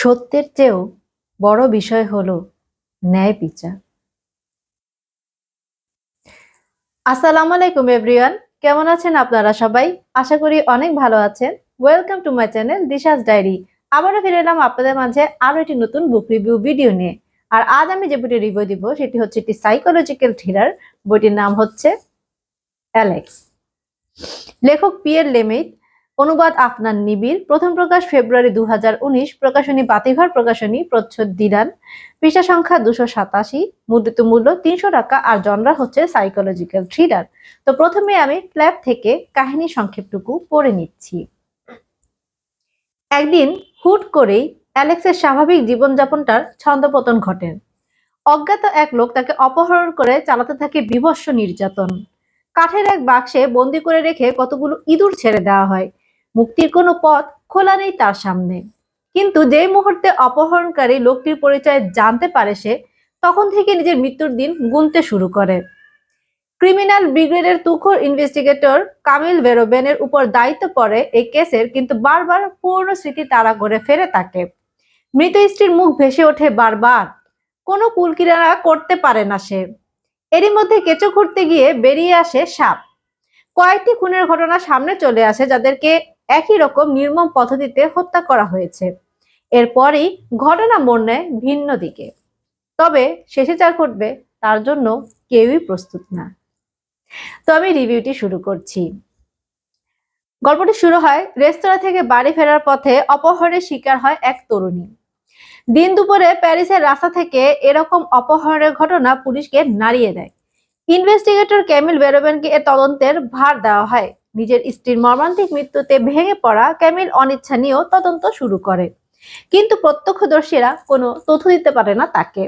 সত্যের চেয়েও বড় বিষয় হলো ন্যায় বিচার। আসসালামু আলাইকুম, এভরিওয়ান। কেমন আছেন আপনারা সবাই? আশা করি অনেক ভালো আছেন। Welcome to my channel Disha's diary আবারও ফিরে এলাম আপনাদের মাঝে আরও একটি নতুন বুক রিভিউ ভিডিও নিয়ে। আর আজ আমি যে বইটি রিভিউ দিব, সেটি হচ্ছে একটি সাইকোলজিক্যাল থ্রিলার বইটির নাম হচ্ছে অ্যালেক্স লেখক পিয়ের লেমেইত অনুবাদ আফনান নিবিড়, প্রথম প্রকাশ ফেব্রুয়ারি দু হাজার উনিশ, প্রকাশনী বাতিঘর, প্রকাশনী প্রচ্ছদ দিরান পৃষ্ঠা সংখ্যা দুশো সাতাশি, মুদ্রিত মূল্য তিনশো টাকা আর জনরা হচ্ছে সাইকোলজিক্যাল থ্রিলার তো প্রথমে আমি ফ্ল্যাপ থেকে কাহিনী সংক্ষেপটুকু পড়ে নিচ্ছি। একদিন হুট করেই অ্যালেক্সের স্বাভাবিক জীবনযাপনটার ছন্দপতন ঘটেন অজ্ঞাত এক লোক তাকে অপহরণ করে চালাতে থাকে বিভৎস নির্যাতন। কাঠের এক বাক্সে বন্দি করে রেখে কতগুলো ইঁদুর ছেড়ে দেওয়া হয়। মুক্তির কোনো পথ খোলা নেই তার সামনে। কিন্তু যে মুহূর্তে অপহরণকারী লোকটির পরিচয় জানতে পারে সে, তখন থেকে নিজের মৃত্যুর দিন গুনতে শুরু করে। ক্রিমিনাল ব্রিগেডের তুখোর ইনভেস্টিগেটর কামিল ভেরোবেনের উপর দায়িত্ব পড়ে এই কেসের, কিন্তু বারবার পূর্ণ স্মৃতি তারা করে ফেরে তাকে। মৃত স্ত্রীর মুখ ভেসে ওঠে বারবার। কোনো কুলকিরানা করতে পারে না সে। এরই মধ্যে কেঁচো খুঁড়তে গিয়ে বেরিয়ে আসে সাপ। কয়েকটি খুনের ঘটনা সামনে চলে আসে যাদেরকে একই রকম নির্মম পদ্ধতিতে হত্যা করা হয়েছে। এরপরই ঘটনা মোড় নেয় ভিন্ন দিকে। তবে শেষে যা ঘটবে তার জন্য কেউই প্রস্তুত না। তো আমি রিভিউটি শুরু করছি। গল্পটি শুরু হয় রেস্তোরাঁ থেকে বাড়ি ফেরার পথে অপহরণের শিকার হয় এক তরুণী। দিন দুপুরে প্যারিসের রাস্তা থেকে এরকম অপহরণের ঘটনা পুলিশকে নাড়িয়ে দেয়। ইনভেস্টিগেটর ক্যামিল বেরোবেনকে এ তদন্তের ভার দেওয়া হয়। নিজের স্ত্রীর মর্মান্তিক মৃত্যুতে ভেঙে পড়া ক্যামিল অনিচ্ছা নিয়েও তদন্ত শুরু করে। কিন্তু প্রত্যক্ষদর্শীরা কোনো তথ্য দিতে পারে না তাকে।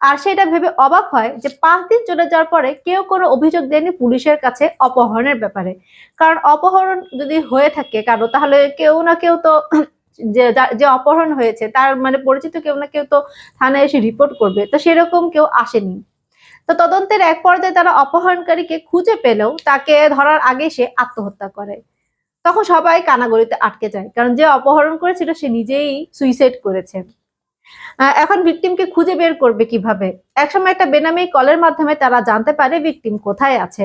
আর সেটা ভেবে অবাক হয় যে পাঁচ দিন চলে যাওয়ার পরে কেউ কোনো অভিযোগ দেয়নি পুলিশের কাছে অপহরণের ব্যাপারে। কারণ অপহরণ যদি হয়ে থাকে কারও, তাহলে কেউ না কেউ তো যে যে অপহরণ হয়েছে, তার মানে পরিচিত কেউ না কেউ তো থানায় এসে রিপোর্ট করবে। তো সেরকম কেউ আসেনি। তো তদন্তের এক পর্যায়ে তারা অপহরণকারীকে খুঁজে পেলেও তাকে ধরার আগে সে আত্মহত্যা করে। তখন সবাই কানাগড়িতে আটকে যায়, কারণ যে অপহরণ করেছিল সে নিজেই সুইসাইড করেছে। এখন ভিকটিমকে খুঁজে বের করবে কীভাবে? একসময় একটা বেনামি কলের মাধ্যমে তারা জানতে পারে ভিকটিম কোথায় আছে।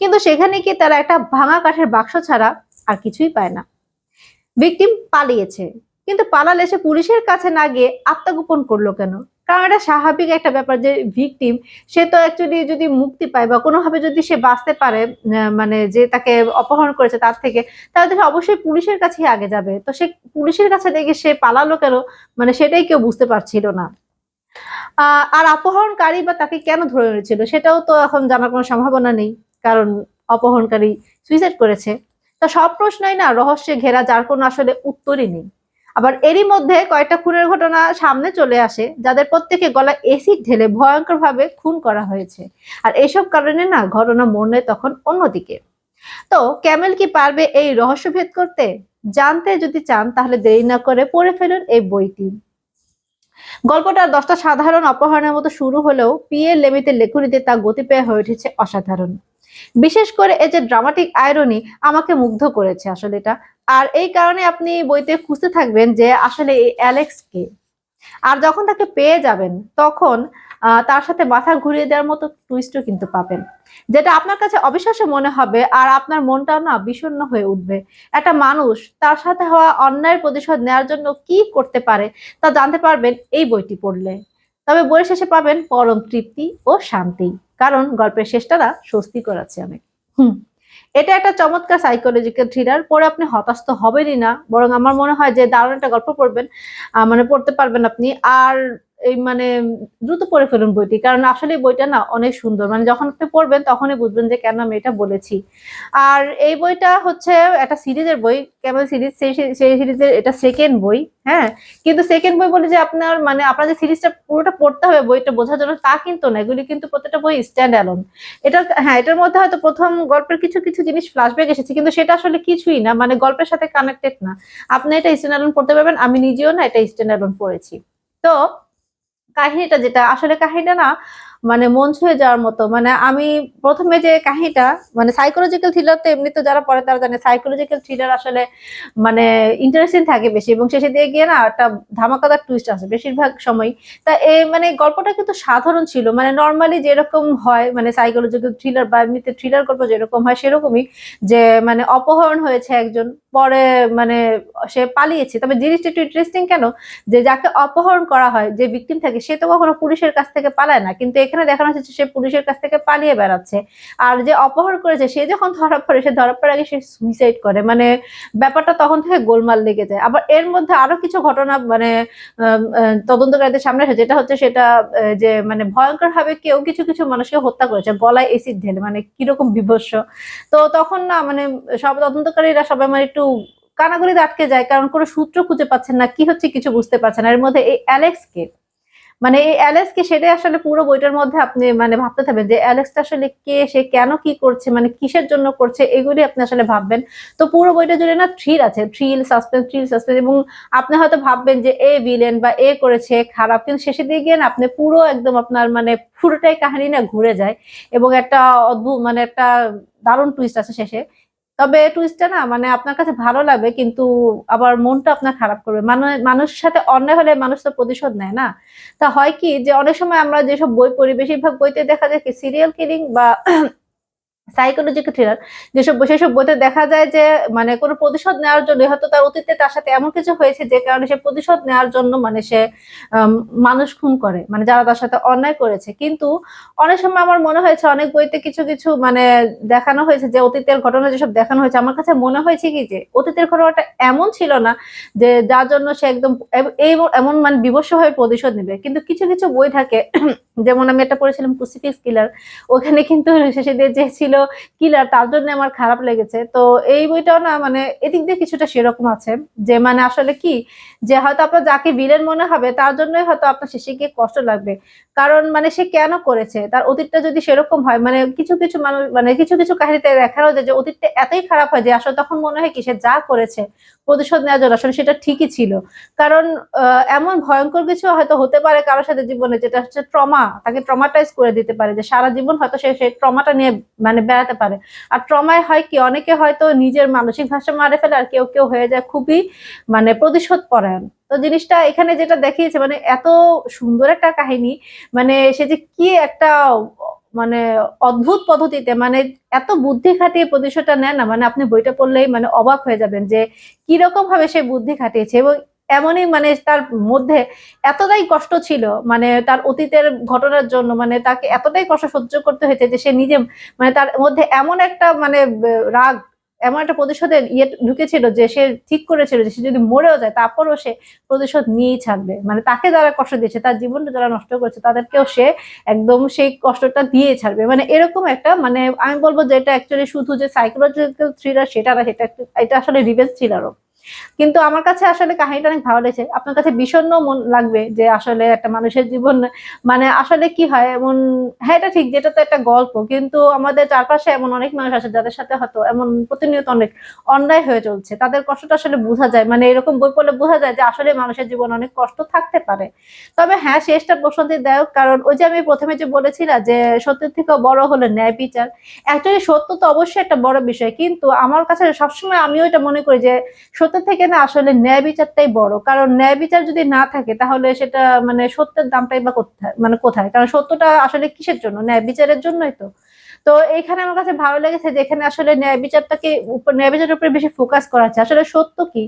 কিন্তু সেখানে কি তারা একটা ভাঙা কাঠের বাক্স ছাড়া আর কিছুই পায় না। ভিকটিম পালিয়েছে, কিন্তু পালালে সে পুলিশের কাছে না গিয়ে আত্মগোপন করল কেন? কারণ এটা স্বাভাবিক একটা ব্যাপার যে ভিকটিম সে তো অ্যাকচুয়ালি যদি মুক্তি পায় বা কোনোভাবে যদি সে বাঁচতে পারে মানে যে তাকে অপহরণ করেছে তার থেকে, তাহলে সে অবশ্যই পুলিশের কাছেই আগে যাবে। তো সে পুলিশের কাছে দেখে সে পালালো কেন? মানে সেটাই কেউ বুঝতে পারছিল না। আর অপহরণকারী বা তাকে কেন ধরে এনেছিল? সেটাও তো এখন জানার কোনো সম্ভাবনা নেই, কারণ অপহরণকারী সুইসাইড করেছে। তা সব প্রশ্নই না রহস্যে ঘেরা, যার কোনো আসলে উত্তরই নেই। আবার এরই মধ্যে কয়েকটা খুনের ঘটনা সামনে চলে আসে, যাদের প্রত্যেকে গলা এসিড ঢেলে ভয়ঙ্কর ভাবে খুন করা হয়েছে। আর এইসব কারণে না ঘটনা মোড় নেয় তখন অন্যদিকে। তো ক্যামেল কি পারবে এই রহস্য ভেদ করতে? জানতে যদি চান তাহলে দেরি না করে পড়ে ফেলুন এই বইটি। গল্পটা দশটা সাধারণ অপহরণের মতো শুরু হলেও পিএর লেমিতে লেখনীতে তা গতি পেয়ে হয়ে উঠেছে অসাধারণ। বিশেষ করে এই যে ড্রামাটিক আয়রনি আমাকে মুগ্ধ করেছে আসলে এটা। আর এই কারণে আপনি বইতে খুঁজতে থাকবেন যে আসলে এই অ্যালেক্স কে। আর যখন তাকে পেয়ে যাবেন, তখন তার সাথে মাথা ঘুরিয়ে দেওয়ার মতো টুইস্টও কিন্তু পাবেন। যেটা আপনার কাছে অবিশ্বাস্য মনে হবে আর আপনার মনটাও না বিষণ্ণ হয়ে উঠবে। একটা মানুষ তার সাথে হওয়া অন্যায়ের প্রতিশোধ নেওয়ার জন্য কি করতে পারে তা জানতে পারবেন এই বইটি পড়লে। তবে বইয়ের শেষে পাবেন পরম তৃপ্তি ও শান্তি। কারণ গল্পের শেষটা স্বস্তি করাচ্ছে অনেক। হুম। এটা একটা চমৎকার সাইকোলজিক্যাল থ্রিলার পরে আপনি হতাশ তো হবেনই না, বরং আমার মনে হয় যে দারুণ একটা গল্প পড়বেন মানে পড়তে পারবেন আপনি। আর এই মানে দ্রুত পড়ে ফেলুন বইটি, কারণ আসলে বইটা না অনেক সুন্দর। মানে যখন আপনি পড়বেন তখনই বুঝবেন যে কেন আমি এটা বলেছি। আর এই বইটা হচ্ছে একটা সিরিজের বই, কেবল সিরিজ, সেই সেই সিরিজের এটা সেকেন্ড বই হ্যাঁ? কিন্তু সেকেন্ড বই বলে যে আপনার মানে আপনার যে সিরিজটা পুরোটা পড়তে হবে বইটা বোঝার জন্য তা কিন্তু না, এগুলি কিন্তু প্রত্যেকটা বই স্ট্যান্ড অ্যালোন এটা হ্যাঁ এটার মধ্যে হয়তো প্রথম গল্পের কিছু কিছু জিনিস ফ্ল্যাশব্যাক এসেছে, কিন্তু সেটা আসলে কিছুই না মানে গল্পের সাথে কানেক্টেড না। আপনি এটা স্ট্যান্ড অ্যালোন পড়তে পারবেন, আমি নিজেও না এটা স্ট্যান্ড অ্যালোন পড়েছি। তো কাহিনীটা যেটা, আসলে কাহিনীটা না মানে মন ছুঁয়ে যাওয়ার মতো। মানে আমি প্রথমে যে কাহিনীটা মানে সাইকোলজিক্যাল থ্রিলার তো এমনি তো যারা পড়ে তারা জানে সাইকোলজিক্যাল থ্রিলার আসলে মানে ইন্টারেস্টিং থাকে বেশি এবং শেষে দিয়ে গিয়ে না একটা ধামাকাদার টুইস্ট আছে বেশিরভাগ সময় তা এই মানে গল্পটা কিন্তু সাধারণ ছিল মানে নর্মালি যেরকম হয় মানে সাইকোলজিক্যাল থ্রিলার বা এমনিতে থ্রিলার গল্প যেরকম হয় সেরকমই যে মানে অপহরণ হয়েছে একজন পরে মানে সে পালিয়েছে। তবে জিনিসটা একটু ইন্টারেস্টিং কেন? যে যাকে অপহরণ করা হয়, যে ভিকটিম থাকে, সে তো কখনো পুলিশের কাছ থেকে পালায় না। কিন্তু এখানে দেখানো হচ্ছে সে পুলিশের কাছ থেকে পালিয়ে বেড়াচ্ছে। আর যে অপহরণ করেছে, সে যখন ধরা পড়ে, সে ধরা পড়ার আগে সে সুইসাইড করে। মানে ব্যাপারটা তখন থেকে গোলমাল লেগে যায়। আবার এর মধ্যে আরও কিছু ঘটনা মানে তদন্তকারীদের সামনে আসে, যেটা হচ্ছে সেটা যে মানে ভয়ঙ্কর ভাবে কেউ কিছু কিছু মানুষকে হত্যা করেছে। গলায় এসিড ঢেলে মানে কীরকম বিভৎস। তো তখন না মানে সব তদন্তকারীরা সবাই মানে একটু কানাগড়িতে আটকে যায়, কারণ কোনো সূত্র খুঁজে পাচ্ছেন না, কি হচ্ছে কিছু বুঝতে পারছেন না। এর মধ্যে এই অ্যালেক্স কে মানে এই অ্যালেক্স কে সেটাই আসলে পুরো বইটার মধ্যে আপনি মানে ভাবতে থাকবেন যে অ্যালেক্সটা আসলে কে, সে কেন কি করছে মানে কিসের জন্য করছে, এগুলি আপনি আসলে ভাববেন। তো পুরো বইটা জুড়ে না থ্রিল আছে থ্রিল সাসপেন্স থ্রিল সাসপেন্স এবং আপনি হয়তো ভাববেন যে এ ভিলেন বা এ করেছে, খারাপ, কিন্তু শেষে দিয়ে গিয়ে না আপনি পুরো একদম আপনার মানে পুরোটাই কাহিনী না ঘুরে যায়, এবং একটা অদ্ভুত মানে একটা দারুণ টুইস্ট আছে শেষে। তবে টুইস্টটা না মানে আপনার কাছে ভালো লাগবে, কিন্তু আবার মনটা আপনার খারাপ করবে। মানে মানুষের সাথে অন্যায় হলে মানুষ তো প্রতিশোধ নেয় না। তা হয় কি যে অনেক সময় আমরা যেসব বই পড়ি, বেশিরভাগ বইতে দেখা যায় কি সিরিয়াল কিলিং বা সাইকোলজিক্যাল থ্রিলার যেসব সেসব বইতে দেখা যায় যে মানে কোনো প্রতিশোধ নেওয়ার জন্য হয়তো তার অতীতে তার সাথে এমন কিছু হয়েছে যে কারণে সে প্রতিশোধ নেওয়ার জন্য মানে সে মানুষ খুন করে মানে যারা তার সাথে অন্যায় করেছে। কিন্তু অনেক সময় আমার মনে হয়েছে, অনেক বইতে কিছু কিছু মানে দেখানো হয়েছে যে অতীতের ঘটনা যেসব দেখানো হয়েছে, আমার কাছে মনে হয়েছে কি যে, অতীতের ঘটনাটা এমন ছিল না যে যার জন্য সে একদম এই এমন মানে বিবস্ব হয়ে প্রতিশোধ নেবে। কিন্তু কিছু কিছু বই থাকে, যেমন আমি একটা পড়েছিলাম ক্রুসিফিক্স কিলার ওখানে কিন্তু শেষে যে ছিল কিলার তার জন্য আমার খারাপ লেগেছে। তো এই বইটাও না মানে এদিক দিয়ে কিছুটা সেরকম আছে, যে মানে আসলে কি, যে হয়তো আপনার যাকে ভিলেন মনে হবে, তার জন্যই হয়তো আপনার শেষে গিয়ে কষ্ট লাগবে। কারণ মানে সে কেন করেছে? তার অতীতটা যদি সেরকম হয় মানে কিছু কিছু মানুষ মানে কিছু কিছু কাহিনীতে দেখানো যায় যে অতীতটা এতই খারাপ হয় যে আসলে তখন মনে হয় কি সে যা করেছে প্রতিশোধ নেওয়ার জন্য। আসলে সেটা ঠিকই ছিল। কারণ এমন ভয়ঙ্কর কিছু হয়তো হতে পারে কারোর সাথে জীবনে যেটা হচ্ছে ট্রমা, তাকে ট্রমাটাইজ করে দিতে পারে যে সারা জীবন হয়তো সে সেই ট্রমাটা নিয়ে মানে বেড়াতে পারে। আর ট্রমায় হয় কি, অনেকে হয়তো নিজের মানসিক ভাষা মারে ফেলে আর কেউ কেউ হয়ে যায় খুবই মানে প্রতিশোধ পরায়ণ। তো জিনিসটা এখানে যেটা দেখিয়েছে মানে এত সুন্দর একটা কাহিনী মানে সে যে কি একটা মানে অদ্ভুত পদ্ধতিতে মানে এত বুদ্ধি খাটিয়ে প্রতিশোধটা নেন না মানে আপনি বইটা পড়লেই মানে অবাক হয়ে যাবেন যে কীরকম ভাবে সে বুদ্ধি খাটিয়েছে এবং এমনই মানে তার মধ্যে এতটাই কষ্ট ছিল মানে তার অতীতের ঘটনার জন্য মানে তাকে এতটাই কষ্ট সহ্য করতে হয়েছে যে সে নিজে মানে তার মধ্যে এমন একটা মানে রাগ এমন একটা প্রতিশোধের ইয়ে ঢুকেছিল যে সে ঠিক করেছিল যে সে যদি মরেও যায়, তারপরও সে প্রতিশোধ নিয়েই ছাড়বে। মানে তাকে যারা কষ্ট দিয়েছে, তার জীবনটা যারা নষ্ট করেছে, তাদেরকেও সে একদম সেই কষ্টটা দিয়ে ছাড়বে। মানে এরকম একটা মানে আমি বলব যে এটা অ্যাকচুয়ালি শুধু যে সাইকোলজিক্যাল থ্রিলার সেটা না, সেটা এটা আসলে রিভেঞ্জ থ্রিলারও কিন্তু আমার কাছে আসলে কাহিনীটা অনেক ভালো লেগেছে। আপনার কাছে বিষণ্ণ মন লাগবে যে আসলে একটা মানুষের জীবন মানে আসলে কি হয় এমন হ্যাঁ এটা ঠিক, যেটা তো একটা গল্প, কিন্তু আমাদের চারপাশে এমন অনেক মানুষ আছে যাদের সাথে হয়তো এমন প্রতিনিয়ত অনেক অন্যায় হয়ে চলছে। তাদের কষ্টটা আসলে বোঝা যায় মানে এরকম বই পড়লে বোঝা যায় যে আসলে মানুষের জীবন অনেক কষ্ট থাকতে পারে। তবে হ্যাঁ শেষটা প্রশান্তিদায়ক কারণ ওই যে আমি প্রথমে যে বলেছিলাম যে সত্যের থেকেও বড় হলো ন্যায় বিচার, অ্যাকচুয়ালি সত্য তো অবশ্যই একটা বড় বিষয়, কিন্তু আমার কাছে সবসময় আমিও এটা মনে করি যে সত্য থেকে না আসলে ন্যায় বিচারটাই বড়। কারণ ন্যায় বিচার যদি না থাকে, তাহলে সেটা মানে সত্যের দামটাই বা কোথায় মানে কোথায়? কারণ সত্যটা আসলে কিসের জন্য? ন্যায় বিচারের জন্যই তো। তো এইখানে আমার কাছে ভালো লেগেছে যে এখানে আসলে ন্যায় বিচারটাকে ন্যায় বিচারের উপরে বেশি ফোকাস করা আছে। আসলে সত্য কি?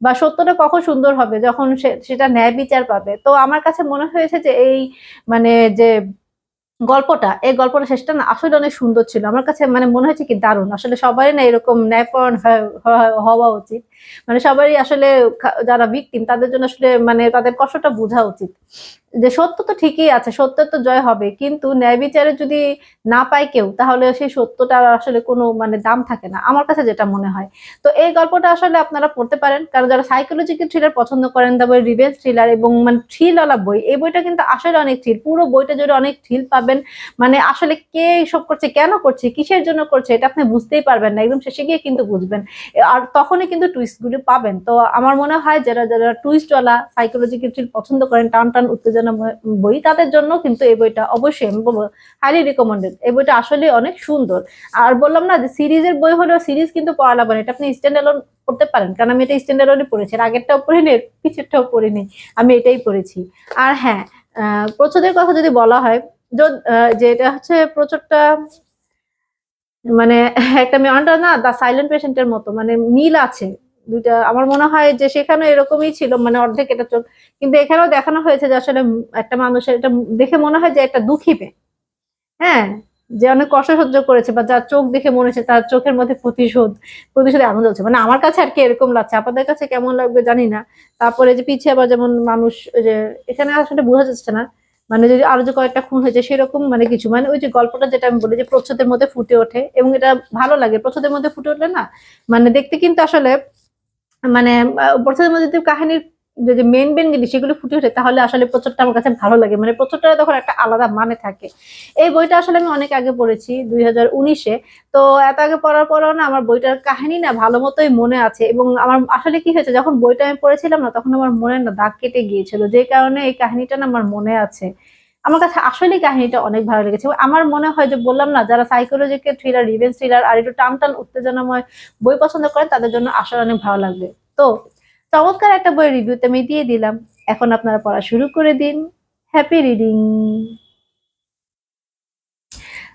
বা সত্যটা কখন সুন্দর হবে যখন সেটা ন্যায় বিচার পাবে? তো আমার কাছে মনে হয়েছে যে এই মানে যে গল্পটা, এই গল্পটা শেষটা না আসলে অনেক সুন্দর ছিল। আমার কাছে মানে মনে হয়েছে কি দারুণ। আসলে সবারই না এরকম ন্যায়পরণ হওয়া- উচিত। মানে সবারই আসলে যারা ভিকটিম তাদের জন্য আসলে মানে তাদের কষ্টটা বোঝা উচিত। যে সত্য তো ঠিকই আছে, সত্যের তো জয় হবে। কিন্তু ন্যায় বিচারে যদি না পায় কেউ, তাহলে সেই সত্যটার আসলে কোনো মানে দাম থাকে না। আমার কাছে যেটা মনে হয়। তো এই গল্পটা আসলে আপনারা পড়তে পারেন। কারণ যারা সাইকোলজিক্যাল থ্রিলার পছন্দ করেন, তারপরে রিভেঞ্জ থ্রিলার এবং মানে থ্রিলওয়ালা বই, এই বইটা কিন্তু আসলে অনেক থ্রিল পুরো বইটা জুড়ে অনেক থ্রিল পাবেন পাবেন মানে আসলে কে সব করছে, কেন করছে, কিসের জন্য করছে, এটা আপনি বুঝতেই পারবেন না। একদম শেষে গিয়ে কিন্তু বুঝবেন। আর তখনই কিন্তু টুইস্টগুলো পাবেন। তো আমার মনে হয় যারা যারা টুইস্টওয়ালা সাইকোলজিক্যাল থ্রিল পছন্দ করেন টান টান উত্তেজনা বই, তাদের জন্য কিন্তু এই বইটা অবশ্যই আমি বলব হাইলি রিকমেন্ডেড এই বইটা আসলে অনেক সুন্দর। আর বললাম না যে সিরিজের বই হলেও সিরিজ কিন্তু পড়া লাগবে এটা আপনি স্ট্যান্ড অ্যালোন পড়তে পারেন। কারণ আমি এটা স্ট্যান্ড অ্যালোনে পড়েছি। আর আগেরটাও পড়িনি পিছেরটাও পড়িনি। আমি এটাই পড়েছি। আর হ্যাঁ প্রচ্ছদের কথা যদি বলা হয় য- আহ, যে এটা হচ্ছে প্রচুরটা মানে একটা মেয়নটা না দা সাইলেন্ট পেশেন্টের মতো মানে মিল আছে। দুইটা আমার মনে হয় যে সেখানে এরকমই ছিল মানে অর্ধেক এটা চোখ কিন্তু এখানেও দেখানো হয়েছে যে আসলে একটা মানুষের এটা দেখে মনে হয় যে একটা দুঃখী মেয়ে। হ্যাঁ যে অনেক কষ্ট সহ্য করেছে বা যার চোখ দেখে মনে হচ্ছে তার চোখের মধ্যে প্রতিশোধ প্রতিশোধ আনন্দ হচ্ছে মানে আমার কাছে আর কি এরকম লাগছে। আপনাদের কাছে কেমন লাগবে জানি না। তারপরে যে পিছিয়ে আবার যেমন মানুষ যে এখানে আসলে বোঝা যাচ্ছে না। মানে যদি আরও যে কয়েকটা খুন হয়েছে সেরকম মানে কিছু। মানে ওই যে গল্পটা যেটা আমি বলি যে প্রচ্ছদের মধ্যে ফুটে ওঠে এবং এটা ভালো লাগে। প্রচ্ছদের মধ্যে ফুটে ওঠে না? মানে দেখতে কিন্তু আসলে মানে প্রচ্ছদের মধ্যে কাহিনীর যে- মেন মেন জিনিস সেগুলো ফুটে ওঠে, তাহলে আসলে প্রচুরটা আমার কাছে ভালো লাগে। মানে প্রচুরটা তখন একটা আলাদা মানে থাকে। এই বইটা আসলে আমি অনেক আগে পড়েছি, দুই হাজার উনিশে। তো এত আগে পড়ার পরেও না আমার বইটার কাহিনী না ভালো মতোই মনে আছে এবং আমার আসলে কি হয়েছে, যখন বইটা আমি পড়েছিলাম না, তখন আমার মনে না দাগ কেটে গিয়েছিল। যে কারণে এই কাহিনীটা না আমার মনে আছে। আমার কাছে আসলে কাহিনীটা অনেক ভালো লেগেছে। আমার মনে হয় যে, বললাম না, যারা সাইকোলজিক্যাল থ্রিলার রিভেন্স থ্রিলার আর একটু টান টান উত্তেজনাময় বই পছন্দ করেন, তাদের জন্য আসলে অনেক ভালো লাগবে। তো চমৎকার একটা বই রিভিউতে আমি দিয়ে দিলাম। এখন আপনারা পড়া শুরু করে দিন। হ্যাপি রিডিং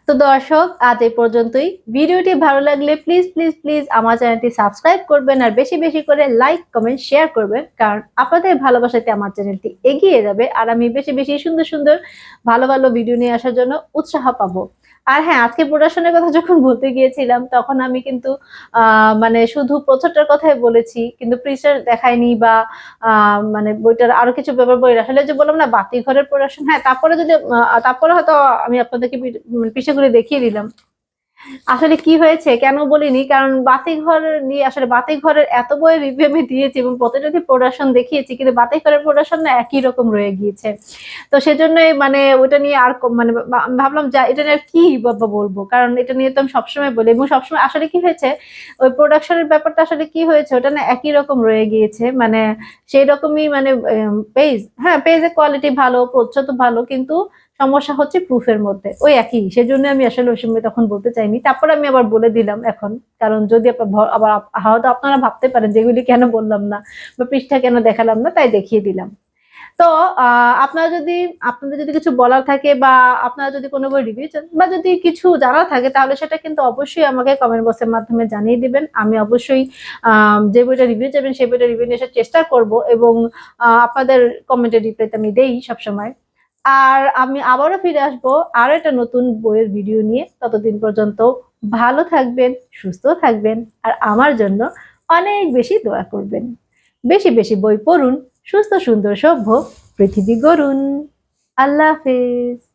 তো দর্শক, আজ এই পর্যন্তই। ভিডিওটি ভালো লাগলে প্লিজ প্লিজ প্লিজ আমার চ্যানেলটি সাবস্ক্রাইব করবেন আর বেশি বেশি করে লাইক কমেন্ট শেয়ার করবেন। কারণ আপনাদের ভালোবাসাতে আমার চ্যানেলটি এগিয়ে যাবে। আর আমি বেশি বেশি সুন্দর সুন্দর ভালো ভালো ভিডিও নিয়ে আসার জন্য উৎসাহ পাবো। আর হ্যাঁ আজকে প্রোডাকশনের কথা যখন বলতে গিয়েছিলাম, তখন আমি কিন্তু মানে শুধু প্রচারটার কথাই বলেছি, কিন্তু প্রিসার দেখায়নি বা মানে বইটার আরও কিছু ব্যাপার বই আসলে যে বললাম না বাতি ঘরের প্রোডাকশন হ্যাঁ তারপরে যদি তারপরে হয়তো আমি আপনাদেরকে পিছিয়ে করে দেখিয়ে দিলাম। আসলে কি হয়েছে কেন বলিনি? কারণ বাতি ঘর নিয়ে আসলে বাতি ঘরের এত বই রিভিউ আমি দিয়েছি এবং প্রতিটা প্রোডাকশন দেখিয়েছি, কিন্তু বাতি ঘরের প্রোডাকশন না একই রকম রয়ে গিয়েছে। তো সেজন্যই মানে ওটা নিয়ে আর মানে ভাবলাম যা এটা নিয়ে কি বলব? কারণ এটা নিয়ে তো আমি সবসময় বলি এবং সবসময় আসলে কি হয়েছে, ওই প্রোডাকশনের ব্যাপারটা আসলে কি হয়েছে, ওটা না একই রকম রয়ে গিয়েছে। মানে সেই রকমই মানে পেজ হ্যাঁ পেজের কোয়ালিটি ভালো, প্রচ্ছদ ভালো, কিন্তু সমস্যা হচ্ছে প্রুফের মধ্যে। ওই একই। সেজন্য আমি আসলে ওই সময় তখন বলতে চাইনি। তারপর আমি আবার বলে দিলাম এখন, কারণ যদি আবার হয়তো আপনারা ভাবতে পারেন যেগুলি কেন বললাম না বা পৃষ্ঠা কেন দেখালাম না, তাই দেখিয়ে দিলাম। তো আপনারা যদি, আপনাদের যদি কিছু বলার থাকে বা আপনারা যদি কোনো বই রিভিউ চান বা যদি কিছু জানার থাকে, তাহলে সেটা কিন্তু অবশ্যই আমাকে কমেন্ট বক্সের মাধ্যমে জানিয়ে দিবেন। আমি অবশ্যই যে বইটা রিভিউ চাইবেন, সেই বইটা রিভিউ নিয়ে চেষ্টা করব এবং আপনাদের কমেন্টের রিপ্লাইতে আমি দেই সবসময়। আর আমি আবারও ফিরে আসব আরও একটা নতুন বইয়ের ভিডিও নিয়ে। ততদিন পর্যন্ত ভালো থাকবেন, সুস্থ থাকবেন, আর আমার জন্য অনেক বেশি দোয়া করবেন। বেশি বেশি বই পড়ুন, সুস্থ সুন্দর সভ্য পৃথিবী গড়ুন। আল্লাহ হাফেজ।